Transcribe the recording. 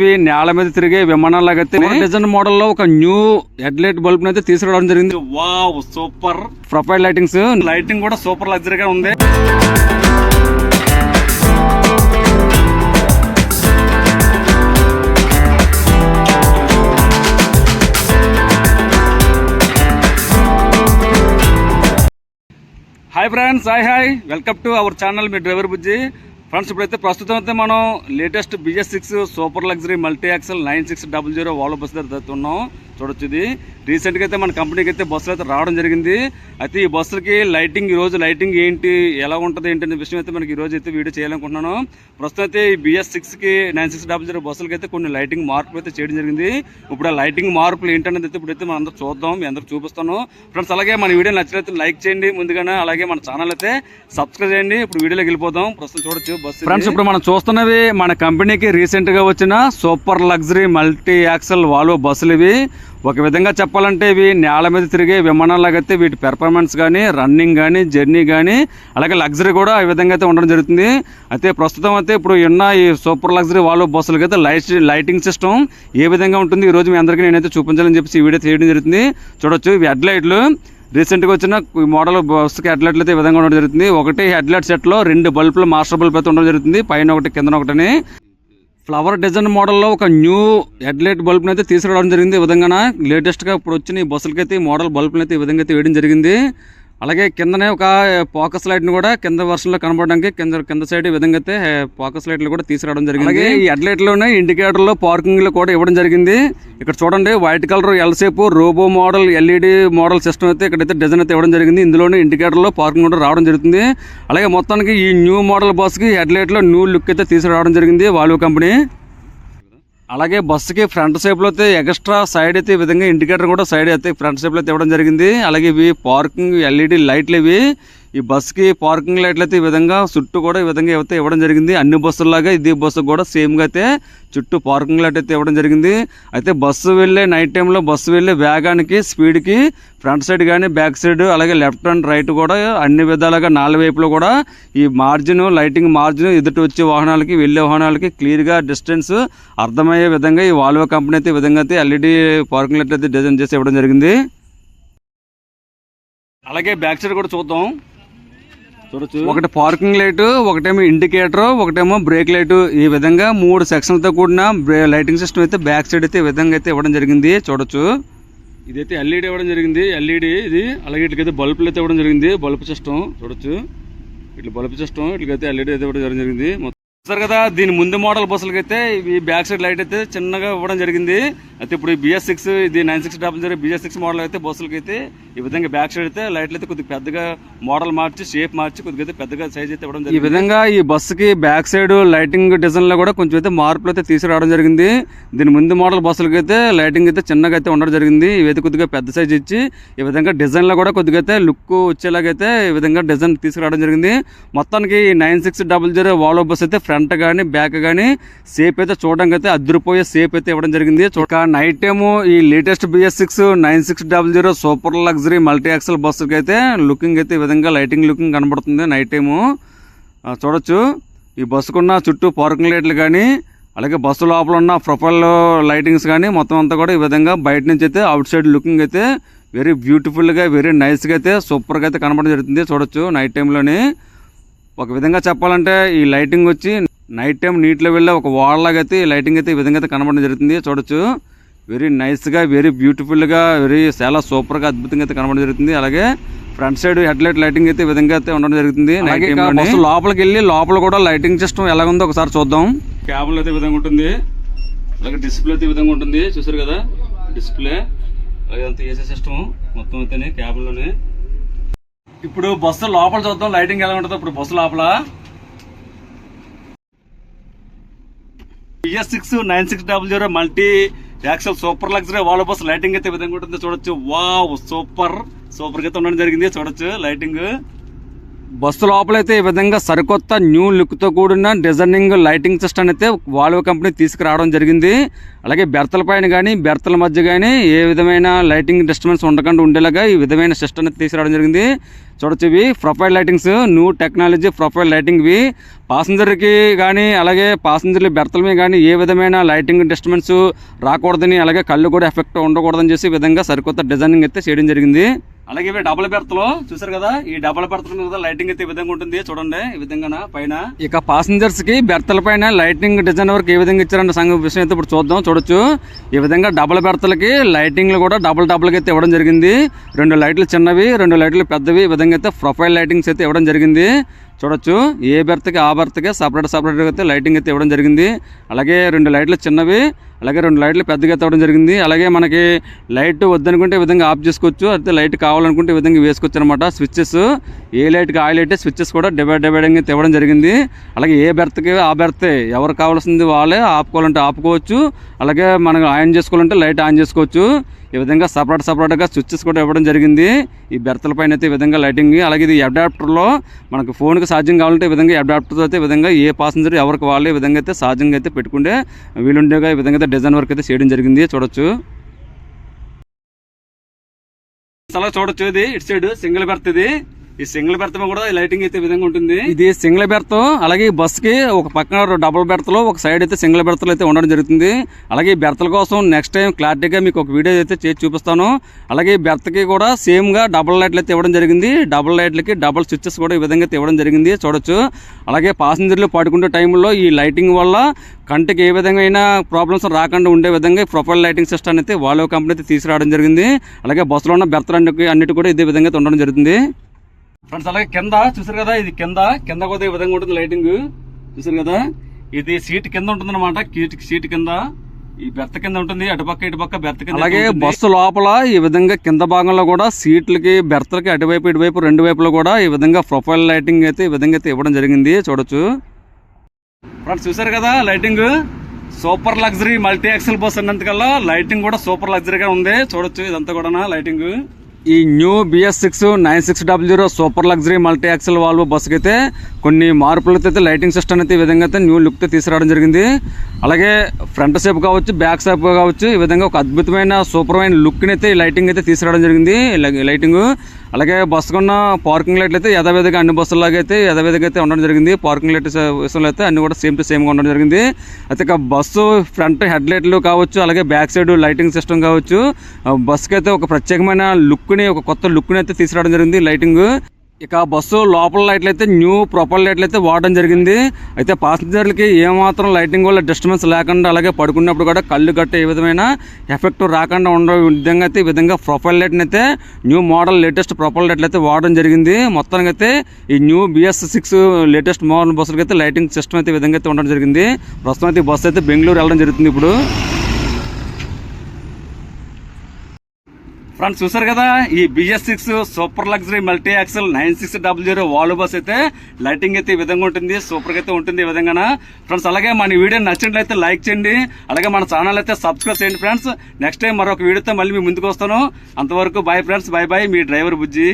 ఇవి నేల మీద తిరిగే విమానాలాగా అయితే డిజైన్ మోడల్లో ఒక న్యూ హెడ్ లైట్ బల్బ్ అయితే తీసుకురావడం జరిగింది. Wow super. Profile lightings. Lighting కూడా సూపర్ లగ్జరీగా ఉంది. Hi friends hi hi welcome to our channel me driver Bujji. Friends ఇప్పుడైతే ప్రస్తుతం అయితే మనం latest BS six super luxury multi axle nine six double zero Volvo bus దగ్గర అయితే చూడొచ్చు ఇది రీసెంట్గా అయితే మన కంపెనీకి అయితే బస్సులు అయితే రావడం జరిగింది. అయితే ఈ బస్సులకి లైటింగ్ ఈ రోజు లైటింగ్ ఏంటి ఎలా ఉంటుంది ఏంటి అనే విషయం అయితే మనకి ఈరోజు అయితే వీడియో చేయాలనుకుంటున్నాను. ప్రస్తుతం అయితే ఈ బిఎస్ సిక్స్కి నైన్ సిక్స్ డబల్ జీరో బస్సులకి అయితే కొన్ని లైటింగ్ మార్పులు అయితే చేయడం జరిగింది. ఇప్పుడు ఆ లైటింగ్ మార్పులు ఏంటనేది అయితే ఇప్పుడైతే మనం అందరూ చూద్దాం మీ అందరూ చూపిస్తాను. ఫ్రెండ్స్ అలాగే మన వీడియో నచ్చినట్లయితే లైక్ చేయండి. ముందుగానే అలాగే మన ఛానల్ అయితే సబ్స్క్రైబ్ చేయండి. ఇప్పుడు వీడియోలోకి వెళ్ళిపోదాం. ప్రస్తుతం చూడొచ్చు బస్సు ఫ్రెండ్స్ ఇప్పుడు మనం చూస్తున్నవి మన కంపెనీకి రీసెంట్గా వచ్చిన super luxury multi axle Volvo బస్సులు ఇవి. ఒక విధంగా చెప్పాలంటే ఇవి నేల మీద తిరిగే విమానాలాగైతే అయితే వీటి పెర్ఫార్మెన్స్ కానీ రన్నింగ్ కానీ జర్నీ కానీ అలాగే లగ్జరీ కూడా ఈ విధంగా అయితే ఉండడం జరుగుతుంది. అయితే ప్రస్తుతం అయితే ఇప్పుడు ఉన్న ఈ సూపర్ లగ్జరీ వాల్వో బస్సులకి అయితే లైట్ లైటింగ్ సిస్టమ్ ఏ విధంగా ఉంటుంది ఈ రోజు మీ అందరికీ నేనైతే చూపించాలని చెప్పేసి ఈ వీడియో చేయడం జరుగుతుంది. చూడొచ్చు ఇవి హెడ్ లైట్లు రీసెంట్గా వచ్చిన మోడల్ బస్సుకి హెడ్లైట్లు అయితే ఈ విధంగా ఉండడం జరుగుతుంది. ఒకటి హెడ్లైట్ సెట్లో రెండు బల్బులు మాస్టర్ బల్బ్ అయితే ఉండడం జరుగుతుంది. పైన ఒకటి కింద ఒకటిని. ఫ్లవర్ డిజైన్ మోడల్లో ఒక న్యూ హెడ్లైట్ బల్బ్ని అయితే తీసుకురావడం జరిగింది ఈ విధంగా లేటెస్ట్గా ఇప్పుడు వచ్చిన ఈ బస్సులకైతే ఈ మోడల్ బల్బ్ని అయితే ఈ విధంగా అయితే వేయడం జరిగింది. అలాగే కిందనే ఒక ఫోకస్ లైట్ని కూడా కింద వర్షంలో కనబడడానికి కింద కింద సైడ్ ఈ విధంగా అయితే ఫోకస్ లైట్లు కూడా తీసుకురావడం జరిగింది. అలాగే ఈ హెడ్ లైట్లోనే ఇండికేటర్లో పార్కింగ్లో కూడా ఇవ్వడం జరిగింది. ఇక్కడ చూడండి white colour L shape robo model LED model system అయితే ఇక్కడైతే డిజైన్ అయితే ఇవ్వడం జరిగింది. ఇందులోనే ఇండికేటర్లో పార్కింగ్ కూడా రావడం జరుగుతుంది. అలాగే మొత్తానికి ఈ న్యూ మోడల్ బస్కి హెడ్ లైట్లో న్యూ లుక్ అయితే తీసుకురావడం జరిగింది వాల్వో కంపెనీ. అలాగే బస్సుకి ఫ్రంట్ సేపులో అయితే ఎక్స్ట్రా సైడ్ అయితే ఈ విధంగా ఇండికేటర్ కూడా సైడ్ అయితే ఫ్రంట్ సేపులో అయితే ఇవ్వడం జరిగింది. అలాగే ఇవి పార్కింగ్ ఎల్ఈడి లైట్లు ఇవి ఈ బస్సుకి పార్కింగ్ లైట్లు అయితే ఈ విధంగా చుట్టూ కూడా ఈ విధంగా అయితే ఇవ్వడం జరిగింది. అన్ని బస్సుల్లాగా ఇది బస్సు కూడా సేమ్గా అయితే చుట్టూ పార్కింగ్ లైట్ అయితే ఇవ్వడం జరిగింది. అయితే బస్సు వెళ్ళే నైట్ టైంలో బస్సు వెళ్ళే వేగానికి స్పీడ్కి ఫ్రంట్ సైడ్ కానీ బ్యాక్ సైడ్ అలాగే లెఫ్ట్ అండ్ రైట్ కూడా అన్ని విధాలుగా నాలుగు వైపులో కూడా ఈ మార్జిన్ లైటింగ్ మార్జిన్ ఎదుటి వచ్చే వాహనాలకి వెళ్ళే వాహనాలకి క్లియర్గా డిస్టెన్స్ అర్థమయ్యే విధంగా ఈ వాల్వో కంపెనీ అయితే విధంగా అయితే ఎల్ఈడి పార్కింగ్ లైట్ అయితే డిజైన్ చేసి ఇవ్వడం జరిగింది. అలాగే బ్యాక్ సైడ్ కూడా చూద్దాం. చూడొచ్చు. ఒకటి పార్కింగ్ లైట్ ఒకటేమో ఇండికేటర్ ఒకటేమో బ్రేక్ లైట్ ఈ విధంగా మూడు సెక్షన్లతో కూడిన లైటింగ్ సిస్టమ్ అయితే బ్యాక్ సైడ్ అయితే ఈ విధంగా అయితే ఇవ్వడం జరిగింది. చూడొచ్చు. ఇదైతే ఎల్ఈడి ఇవ్వడం జరిగింది. ఎల్ఈడి ఇది అలాగే ఇట్లకైతే బల్బులు అయితే ఇవ్వడం జరిగింది. బల్బ్ సిస్టమ్ చూడొచ్చు. ఇట్లా బల్బ్ సిస్టమ్ ఇట్లకైతే ఎల్ఈడి అయితే ఇవ్వడం జరిగింది. మొత్తం చూస్తారు కదా దీని ముందు మోడల్ బస్సులకి అయితే ఈ బ్యాక్ సైడ్ లైట్ అయితే చిన్నగా ఇవ్వడం జరిగింది. అయితే ఇప్పుడు బిఎస్ సిక్స్ ఇది nine six double zero BS six model అయితే బస్సులకి అయితే ఈ విధంగా బ్యాక్ సైడ్ అయితే లైట్లు అయితే కొద్దిగా పెద్దగా మోడల్ మార్చి షేప్ మార్చి కొద్దిగా అయితే పెద్దగా సైజ్ అయితే ఇవ్వడం జరిగింది. ఈ విధంగా ఈ బస్సుకి బ్యాక్ సైడ్ లైటింగ్ డిజైన్లో కూడా కొంచెం అయితే మార్పులు అయితే తీసుకురావడం జరిగింది. దీని ముందు మోడల్ బస్సులకి అయితే లైటింగ్ అయితే చిన్నగా అయితే ఉండడం జరిగింది. ఇవైతే కొద్దిగా పెద్ద సైజ్ ఇచ్చి ఈ విధంగా డిజైన్లో కూడా కొద్దిగా అయితే లుక్ వచ్చేలాగైతే ఈ విధంగా డిజైన్ తీసుకురావడం జరిగింది. మొత్తానికి nine six double zero Volvo bus అయితే ఫ్రంట్ కానీ బ్యాక్ కానీ సేప్ అయితే చూడడానికి అయితే అదిరిపోయే సేప్ అయితే ఇవ్వడం జరిగింది. చూడక నైట్ టైము ఈ latest BS six nine six double zero super luxury multi axle బస్సుకి అయితే లుకింగ్ అయితే ఈ విధంగా లైటింగ్ లుకింగ్ కనబడుతుంది నైట్ టైము చూడొచ్చు. ఈ బస్సుకున్న చుట్టూ పార్కింగ్ లైట్లు కానీ అలాగే బస్సు లోపల ఉన్న ప్రొఫైల్ లైటింగ్స్ కానీ మొత్తం అంతా కూడా ఈ విధంగా బయట నుంచి అయితే అవుట్ సైడ్ లుకింగ్ అయితే వెరీ బ్యూటిఫుల్గా వెరీ నైస్గా అయితే సూపర్గా అయితే కనబడడం జరుగుతుంది. చూడొచ్చు నైట్ టైంలోని ఒక విధంగా చెప్పాలంటే ఈ లైటింగ్ వచ్చి నైట్ టైం నీటిలో వెళ్ళే ఒక వాడలాగా అయితే ఈ లైటింగ్ అయితే ఈ విధంగా అయితే కనబడడం జరుగుతుంది. చూడొచ్చు. వెరీ నైస్గా వెరీ బ్యూటిఫుల్గా వెరీ చాలా సూపర్గా అద్భుతంగా అయితే కనబడడం జరుగుతుంది. అలాగే front side headlight lighting అయితే విధంగా అయితే ఉండడం జరుగుతుంది బస్సు లోపలికి వెళ్ళి లోపల కూడా లైటింగ్ సిస్టమ్ ఎలా ఉందో ఒకసారి చూద్దాం. క్యాబుల్ అయితే విధంగా ఉంటుంది. అలాగే డిస్ప్లే అయితే విధంగా ఉంటుంది. చూసారు కదా? డిస్ప్లే. అలాగే అంత ఏసీ సిస్టమ్. మొత్తం అయితే క్యాబుల్లోనే. ఇప్పుడు బస్సు లోపల చూద్దాం. లైటింగ్ ఎలా ఉంటుందో ఇప్పుడు బస్సు లోపల. BS six nine six double zero multi actual super luxury వాళ్ళ బస్ లైటింగ్ అయితే విధంగా ఉంటుంది. చూడొచ్చు. వావ్ సూపర్ సూపర్గా అయితే ఉండడం జరిగింది. చూడొచ్చు. లైటింగ్ బస్సు లోపలైతే ఈ విధంగా సరికొత్త న్యూ లుక్తో కూడిన డిజైనింగ్ లైటింగ్ సిస్టమ్ అయితే వాల్వో కంపెనీ తీసుకురావడం జరిగింది. అలాగే బెర్తల పైన కానీ బెర్తల మధ్య కానీ ఏ విధమైన లైటింగ్ డిస్టర్బెన్స్ ఉండకుండా ఉండేలాగా ఈ విధమైన సిస్టమ్ అయితే తీసుకురావడం జరిగింది. చూడొచ్చు ఇవి profile lightings new technology profile lighting ఇవి. పాసింజర్కి కానీ అలాగే పాసింజర్లు బెర్తల మీద కానీ ఏ విధమైన లైటింగ్ డిస్టర్బెన్స్ రాకూడదని అలాగే కళ్ళు కూడా ఎఫెక్ట్ ఉండకూడదని చేసి ఈ విధంగా సరికొత్త డిజైనింగ్ అయితే చేయడం జరిగింది. అలాగే ఇవి డబుల్ బెర్త్లో చూసారు కదా? ఈ డబుల్ బెర్త్ మీద లైటింగ్ అయితే ఈ విధంగా ఉంటుంది. చూడండి ఈ విధంగా పైన. ఇక పాసెంజర్స్కి బెర్తల పైన లైటింగ్ డిజైన్ వరకు ఏ విధంగా ఇచ్చారన్న సంఘం విషయం అయితే ఇప్పుడు చూద్దాం చూడొచ్చు. ఈ విధంగా డబుల్ బెర్తలకి లైటింగ్లు కూడా డబుల్ డబుల్గా అయితే ఇవ్వడం జరిగింది. రెండు లైట్లు చిన్నవి రెండు లైట్లు పెద్దవి. ఈ విధంగా అయితే ప్రొఫైల్ లైటింగ్స్ అయితే ఇవ్వడం జరిగింది. చూడొచ్చు. ఏ బెర్త్కి ఆ బెర్త్కి సపరేట్ సపరేట్గా అయితే లైటింగ్ అయితే ఇవ్వడం జరిగింది. అలాగే రెండు లైట్లు చిన్నవి అలాగే రెండు లైట్లు పెద్దగా అయితే ఇవ్వడం జరిగింది. అలాగే మనకి లైట్ వద్దనుకుంటే ఈ విధంగా ఆఫ్ చేసుకోవచ్చు. అయితే లైట్ కావాలనుకుంటే ఈ విధంగా వేసుకోవచ్చు అనమాట స్విచ్చెస్ ఏ లైట్కి ఆ లైట్ స్విచ్చెస్ కూడా డివైడ్ డివైడింగ్ అయితే ఇవ్వడం జరిగింది. అలాగే ఏ బెర్త్కి ఆ బెర్తే ఎవరు కావాల్సింది వాళ్ళే ఆపుకోవాలంటే ఆపుకోవచ్చు. అలాగే మనం ఆన్ చేసుకోవాలంటే లైట్ ఆన్ చేసుకోవచ్చు. ఈ విధంగా సపరేట్ సపరేట్గా స్విచ్చెస్ కూడా ఇవ్వడం జరిగింది. ఈ బెర్తల పైన అయితే ఈ విధంగా లైటింగ్ అలాగే ఇది అడాప్టర్లో మనకు ఫోన్కి సాధ్యం కావాలంటే ఈ విధంగా అడాప్టర్ అయితే విధంగా ఏ పాసింజర్ ఎవరికి వాళ్ళు ఈ విధంగా అయితే సాధ్యంగా అయితే పెట్టుకుంటే వీలుండేగా ఈ విధంగా అయితే డిజైన్ వర్క్ అయితే చేయడం జరిగింది. చూడొచ్చు. అలా చూడొచ్చు ఇది. ఇటు సైడ్ సింగిల్ బెర్త్ ఇది. ఈ సింగిల్ బెర్త్ కూడా లైటింగ్ అయితే విధంగా ఉంటుంది. ఇది సింగిల్ బెర్త్ అలాగే బస్కి ఒక పక్కన డబుల్ బెర్త్లో ఒక సైడ్ అయితే సింగిల్ బెర్త్ అయితే ఉండడం జరుగుతుంది. అలాగే బెర్తల కోసం నెక్స్ట్ టైం క్లారిటీగా మీకు ఒక వీడియో అయితే చేసి చూపిస్తాను. అలాగే బెర్త్కి బెర్త్కి కూడా సేమ్గా డబుల్ లైట్లు అయితే ఇవ్వడం జరిగింది. డబుల్ లైట్లకి డబుల్ స్విచ్చెస్ కూడా ఈ విధంగా అయితే ఇవ్వడం జరిగింది. చూడొచ్చు. అలాగే పాసింజర్లు పడుకునే టైంలో ఈ లైటింగ్ వల్ల కంటికి ఏ విధమైన ప్రాబ్లమ్స్ రాకుండా ఉండే విధంగా ప్రొఫైల్ లైటింగ్ సిస్టమ్ అయితే వాళ్ళ కంపెనీ అయితే తీసుకురావడం జరిగింది. అలాగే బస్సులో ఉన్న బెర్తలు అన్నిటి కూడా ఇదే విధంగా ఉండడం జరుగుతుంది. ఫ్రెండ్స్ అలాగే కింద చూసారు కదా ఇది కింద కింద కూడా ఈ విధంగా ఉంటుంది లైటింగ్. చూసారు కదా ఇది సీట్ కింద ఉంటుంది అనమాట సీట్ కింద. ఈ బెర్త్ కింద ఉంటుంది అటుపక్క ఇటుపక్క బెర్త్ కింద అలాగే బస్సు లోపల ఈ విధంగా కింద భాగంలో కూడా సీట్లకి బెర్త్లకి అటువైపు ఇటువైపు రెండు వైపులో కూడా ఈ విధంగా ప్రొఫైల్ లైటింగ్ అయితే ఈ విధంగా అయితే ఇవ్వడం జరిగింది చూడొచ్చు. ఫ్రెండ్స్ చూసారు కదా lighting super luxury multi axle bus అన్నంతకల్లా lighting కూడా సూపర్ లగ్జరీగా ఉంది చూడొచ్చు ఇదంతా కూడా లైటింగ్. ఈ new BS six nine six double zero super luxury multi axle Volvo బస్సుకి అయితే కొన్ని మార్పులతో అయితే లైటింగ్ సిస్టమ్ అయితే ఈ విధంగా అయితే న్యూ లుక్తో తీసుకురావడం జరిగింది. అలాగే ఫ్రంట్ సేపు కావచ్చు బ్యాక్ సేపు కావచ్చు ఈ విధంగా ఒక అద్భుతమైన సూపర్మైన లుక్ని అయితే ఈ లైటింగ్ అయితే తీసుకురావడం జరిగింది. లైటింగ్. అలాగే బస్సుకున్న పార్కింగ్ లైట్లు అయితే యథావిధిగా అన్ని బస్సులాగా అయితే యథావిధిగా అయితే ఉండడం జరిగింది. పార్కింగ్ లైట్ విషయంలో అయితే అన్ని కూడా సేమ్ టు సేమ్గా ఉండడం జరిగింది. అయితే బస్సు ఫ్రంట్ హెడ్ లైట్లు కావచ్చు అలాగే బ్యాక్ సైడ్ లైటింగ్ సిస్టమ్ కావచ్చు ఆ బస్సుకి అయితే ఒక ప్రత్యేకమైన లుక్ని ఒక కొత్త లుక్ని అయితే తీసుకురావడం జరిగింది లైటింగ్. ఇక బస్సు లోపల లైట్లు అయితే న్యూ ప్రొపల్ లైట్లు అయితే వాడడం జరిగింది. అయితే పాసెంజర్లకి ఏమాత్రం లైటింగ్ వల్ల డిస్టర్బెన్స్ లేకుండా అలాగే పడుకున్నప్పుడు కూడా కళ్ళు గట్టే ఏ విధమైన ఎఫెక్ట్ రాకుండా ఉండే విధంగా అయితే ఈ విధంగా ప్రొఫైల్ లైట్ని అయితే న్యూ మోడల్ లేటెస్ట్ ప్రొఫైల్ లైట్లు అయితే వాడడం జరిగింది. మొత్తానికి అయితే ఈ new BS six latest model బస్సులకి అయితే లైటింగ్ సిస్టమ్ అయితే విధంగా అయితే ఉండడం జరిగింది. ప్రస్తుతం అయితే ఈ బస్సు అయితే బెంగళూరు వెళ్ళడం జరుగుతుంది ఇప్పుడు. ఫ్రెండ్స్ చూసారు కదా? ఈ BS six super luxury multi axle nine six double zero Volvo bus అయితే లైటింగ్ అయితే ఈ విధంగా ఉంటుంది సూపర్గా అయితే ఉంటుంది ఈ విధంగా ఫ్రెండ్స్ అలాగే మన వీడియో నచ్చినట్లయితే లైక్ చేయండి. అలాగే మన ఛానల్ అయితే సబ్స్క్రైబ్ చేయండి ఫ్రెండ్స్. నెక్స్ట్ టైం మరొక వీడియోతో మళ్ళీ మీ ముందుకు వస్తాను. అంతవరకు బాయ్ ఫ్రెండ్స్ బాయ్ బాయ్ మీ డ్రైవర్ బుజ్జి.